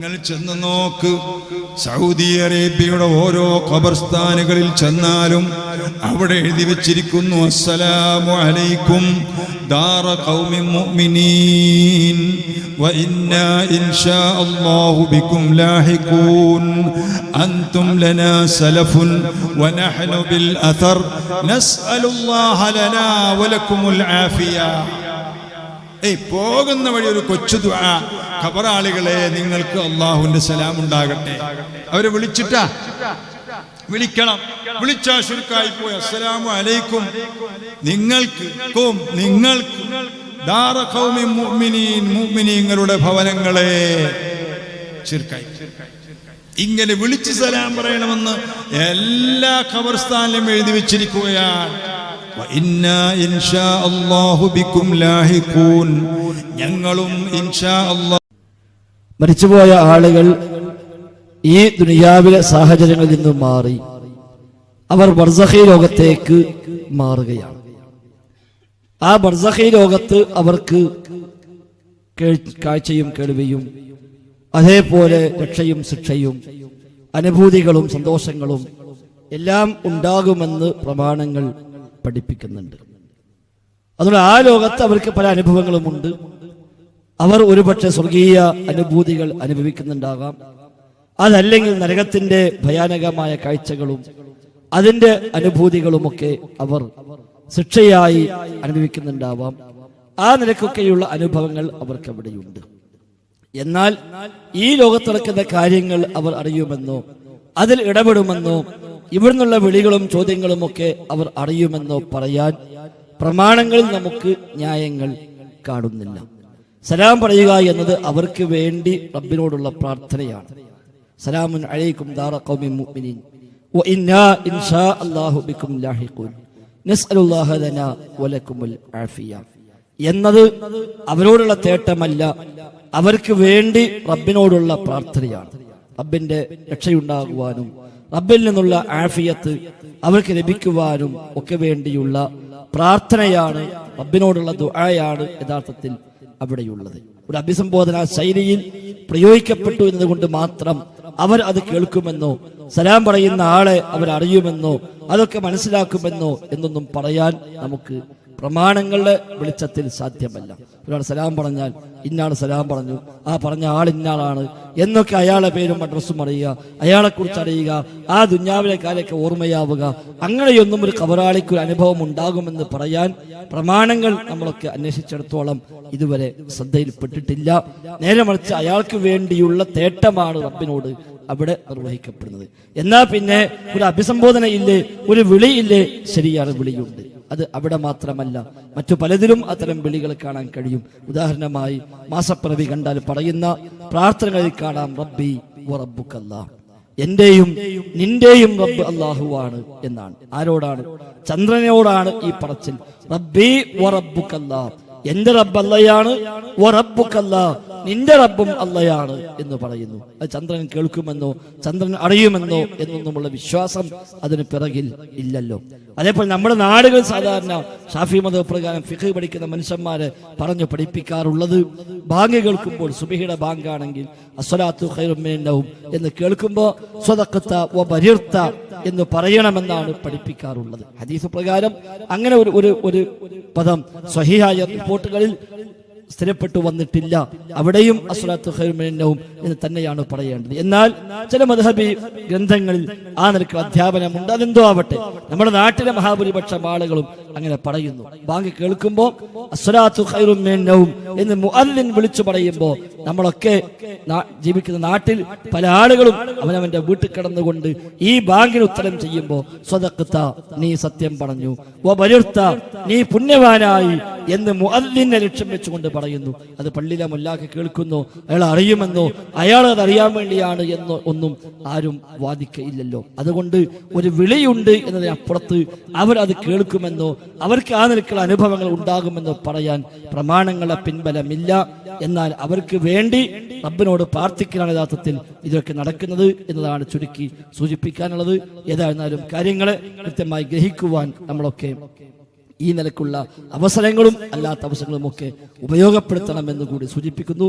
നിങ്ങൾ ചെന്ന് നോക്ക്. സൗദി അറേബ്യയുടെ ഓരോ ഖബർസ്ഥാനുകളിൽ ചെന്നാലും അവിടെ എഴുതി വെച്ചിരിക്കുന്നു അസ്സലാമു അലൈക്കും ദാറ ഖൗമി മുഅ്മിനീൻ വ ഇന്നാ അല്ലാഹു ബിക്കും ലാഹിഖൂൻ അൻതും ലനാ സലഫുൻ വ ബിൽ അഥർ നസ്അലുല്ലാഹ ലനാ വ ആഫിയ. ഏയ് പോകുന്ന കൊച്ചു ദുആ. ഖബറാളികളെ നിങ്ങൾക്ക് അള്ളാഹുവിന്റെ സലാം ഉണ്ടാകട്ടെ. അവരെ വിളിച്ചിട്ടാ? വിളിക്കണം. വിളിച്ചാ ശുരുക്കായി പോയി. അസ്സലാമു അലൈക്കും. നിങ്ങൾക്ക് നിങ്ങൾക്ക്. ങ്ങളുടെ ഭവനങ്ങളെ. ഇങ്ങനെ വിളിച്ച് സലാം പറയണമെന്ന് എല്ലാ ഖബർസ്ഥാനിലും എഴുതി വെച്ചിരിക്കുകയാണ്. ഞങ്ങളും മരിച്ചുപോയ ആളുകൾ ഈ ദുനിയാവിലെ സാഹചര്യങ്ങളിൽ നിന്നും മാറി. അവർ ബർസഹി ലോകത്തേക്ക് മാറുകയാണ്. ആ ബർസഹി ലോകത്ത് അവർക്ക് കാഴ്ചയും കേൾവിയും അതേപോലെ രക്ഷയും ശിക്ഷയും അനുഭൂതികളും സന്തോഷങ്ങളും എല്ലാം ഉണ്ടാകുമെന്ന് പ്രമാണങ്ങൾ പഠിപ്പിക്കുന്നുണ്ട്. അതുകൊണ്ട് ആ ലോകത്ത് അവർക്ക് പല അനുഭവങ്ങളുമുണ്ട്. അവർ ഒരുപക്ഷെ സ്വർഗീയ അനുഭൂതികൾ അനുഭവിക്കുന്നുണ്ടാകാം. അതല്ലെങ്കിൽ നരകത്തിന്റെ ഭയാനകമായ കാഴ്ചകളും അതിന്റെ അനുഭൂതികളുമൊക്കെ അവർ ശിക്ഷയായി അനുഭവിക്കുന്നുണ്ടാവാം. ആ നിലക്കൊക്കെയുള്ള അനുഭവങ്ങൾ അവർക്ക് അവിടെയുണ്ട് എന്നാൽ ഈ ലോകത്ത് നടക്കുന്ന കാര്യങ്ങൾ അവർ അറിയുമെന്നോ അതിൽ ഇടപെടുമെന്നോ ഇവിടുന്നുള്ള വിളികളും ചോദ്യങ്ങളും ഒക്കെ അവർ അറിയുമെന്നോ പറയാൻ പ്രമാണങ്ങളിൽ നമുക്ക് ന്യായങ്ങൾ കാണുന്നില്ല. സലാം പറയുക എന്നത് അവർക്ക് വേണ്ടി റബ്ബിനോടുള്ള പ്രാർത്ഥനയാണ്. സലാമുൻ അലൈക്കും ദാറ ഖൗമി മുഅ്മിനീൻ. അല്ലാഹു ലാഹിഖൂൻ. എന്നത് അവരോടുള്ള തേട്ടമല്ല അവർക്ക് വേണ്ടി റബ്ബിനോടുള്ള പ്രാർത്ഥനയാണ്. റബ്ബിന്റെ രക്ഷയുണ്ടാകുവാനും റബ്ബിൽ നിന്നുള്ള ആഫിയത്ത് അവർക്ക് ലഭിക്കുവാനും ഒക്കെ വേണ്ടിയുള്ള പ്രാർത്ഥനയാണ് റബ്ബിനോടുള്ള ദുആയാണ് യഥാർത്ഥത്തിൽ അവിടെയുള്ളത്. ഒരു അഭിസംബോധന ശൈലിയിൽ പ്രയോഗിക്കപ്പെട്ടു എന്നതുകൊണ്ട് മാത്രം അവർ അത് കേൾക്കുമെന്നോ സലാം പറയുന്ന ആളെ അവർ അറിയുമെന്നോ അതൊക്കെ മനസ്സിലാക്കുമെന്നോ എന്നൊന്നും പറയാൻ നമുക്ക് പ്രമാണങ്ങളുടെ വെളിച്ചത്തിൽ സാധ്യമല്ല. ഒരാൾ സലാം പറഞ്ഞാൽ ഇന്നാൾ സലാം പറഞ്ഞു. ആ പറഞ്ഞ ആൾ ഇന്നാളാണ് എന്നൊക്കെ അയാളെ പേരും അഡ്രസ്സും അറിയുക അയാളെക്കുറിച്ച് അറിയുക ആ ദുഞ്ഞാവിലെ കാലൊക്കെ ഓർമ്മയാവുക. അങ്ങനെയൊന്നും ഒരു കബറാളിക്ക് ഒരു അനുഭവം ഉണ്ടാകുമെന്ന് പറയാൻ പ്രമാണങ്ങൾ നമ്മളൊക്കെ അന്വേഷിച്ചിടത്തോളം ഇതുവരെ ശ്രദ്ധയിൽപ്പെട്ടിട്ടില്ല. നേരെ മറിച്ച് അയാൾക്ക് വേണ്ടിയുള്ള തേട്ടമാണ് റബ്ബിനോട് അവിടെ നിർവഹിക്കപ്പെടുന്നത്. എന്നാൽ പിന്നെ ഒരു അഭിസംബോധന ഇല്ലേ ഒരു വിളിയില്ലേ ശരിയാണ് വിളിയുണ്ട്. അത് അവിടെ മാത്രമല്ല മറ്റു പലതിലും അത്തരം വിളികൾ കാണാൻ കഴിയും. ഉദാഹരണമായി മാസപ്പിറവി കണ്ടാൽ പറയുന്ന പ്രാർത്ഥനകളിൽ കാണാം റബ്ബി റബ്ബുക്കല്ല എന്റെയും നിന്റെയും റബ്ബ് അള്ളാഹുവാണ് എന്നാണ്. ആരോടാണ്? ചന്ദ്രനോടാണ് ഈ പറച്ചിൽ. റബ്ബി റബ്ബുക്കല്ല എന്റെ റബ്ബ് അല്ലയാണ് റബ്ബുക്കല്ല നിന്റെ റബ്ബും അല്ലയാണ് എന്ന് പറയുന്നു. അത് ചന്ദ്രൻ കേൾക്കുമെന്നോ ചന്ദ്രൻ അറിയുമെന്നോ എന്നൊന്നുമുള്ള വിശ്വാസം അതിന് പിറകിൽ ഇല്ലല്ലോ. അതേപോലെ നമ്മുടെ നാടുകൾ സാധാരണ ഷാഫി മത പ്രകാരം ഫിഖ് പഠിക്കുന്ന മനുഷ്യന്മാരെ പറഞ്ഞു പഠിപ്പിക്കാറുള്ളത് ബാങ്ക് കേൾക്കുമ്പോൾ സുബിഹിയുടെ ബാങ്കാണെങ്കിൽ അസ്വലാത്തു ഖൈറുമേണ്ടാവും എന്ന് കേൾക്കുമ്പോൾ സ്വതക്കത്ത വ എന്ന് പറയണമെന്നാണ് പഠിപ്പിക്കാറുള്ളത്. ഹദീസ് പ്രകാരം അങ്ങനെ ഒരു ഒരു പദം സ്വഹിയായ റിപ്പോർട്ടുകളിൽ സ്ഥിരപ്പെട്ടു വന്നിട്ടില്ല. അവിടെയും അസ്വലാത്തു ഖൈറുമേനവും എന്ന് തന്നെയാണ് പറയേണ്ടത്. എന്നാൽ ചില മധബി ഗ്രന്ഥങ്ങളിൽ ആ നിരക്ക് അധ്യാപനമുണ്ട്. അതെന്തോ ആവട്ടെ. നമ്മുടെ നാട്ടിലെ മഹാഭൂരിപക്ഷം ആളുകളും അങ്ങനെ പറയുന്നു. ബാങ്കി കേൾക്കുമ്പോൾ അസ്വലാത്തു ഹൈറുമേനവും എന്ന് മുഅല്ലിൻ വിളിച്ചു പറയുമ്പോൾ നമ്മളൊക്കെ ജീവിക്കുന്ന നാട്ടിൽ പല ആളുകളും അവനവന്റെ വീട്ടിൽ കിടന്നുകൊണ്ട് ഈ ബാങ്കിന് ഉത്തരം ചെയ്യുമ്പോൾ സ്വതക്കത്ത നീ സത്യം പറഞ്ഞു. നീ പുണ്യവാനായി. എന്ന് മുഅദ്ദിനെ ലക്ഷ്യം വെച്ചുകൊണ്ട് പറയുന്നു. അത് പള്ളിയിലെ മുല്ലാക്ക് കേൾക്കുന്നു. അയാൾ അറിയുമെന്നോ? അയാൾ അത് അറിയാൻ വേണ്ടിയാണ് എന്നോ ഒന്നും ആരും വാദിക്കയില്ലല്ലോ. അതുകൊണ്ട് ഒരു വിളിയുണ്ട് എന്നതിനപ്പുറത്ത് അവർ അത് കേൾക്കുമെന്നോ അവർക്ക് ആ നിലക്കുള്ള അനുഭവങ്ങൾ ഉണ്ടാകുമെന്നോ പറയാൻ പ്രമാണങ്ങളെ പിൻബലമില്ല. എന്നാൽ അവർക്ക് വേണ്ടി റബ്ബിനോട് പ്രാർത്ഥിക്കലാണ് യഥാർത്ഥത്തിൽ ഇതൊക്കെ നടക്കുന്നത് എന്നതാണ് ചുരുക്കി സൂചിപ്പിക്കാനുള്ളത്. ഏതായിരുന്നാലും കാര്യങ്ങളെ കൃത്യമായി ഗ്രഹിക്കുവാൻ നമ്മളൊക്കെ ഈ നിലക്കുള്ള അവസരങ്ങളും അല്ലാത്ത അവസരങ്ങളും ഒക്കെ ഉപയോഗപ്പെടുത്തണമെന്ന് കൂടി സൂചിപ്പിക്കുന്നു.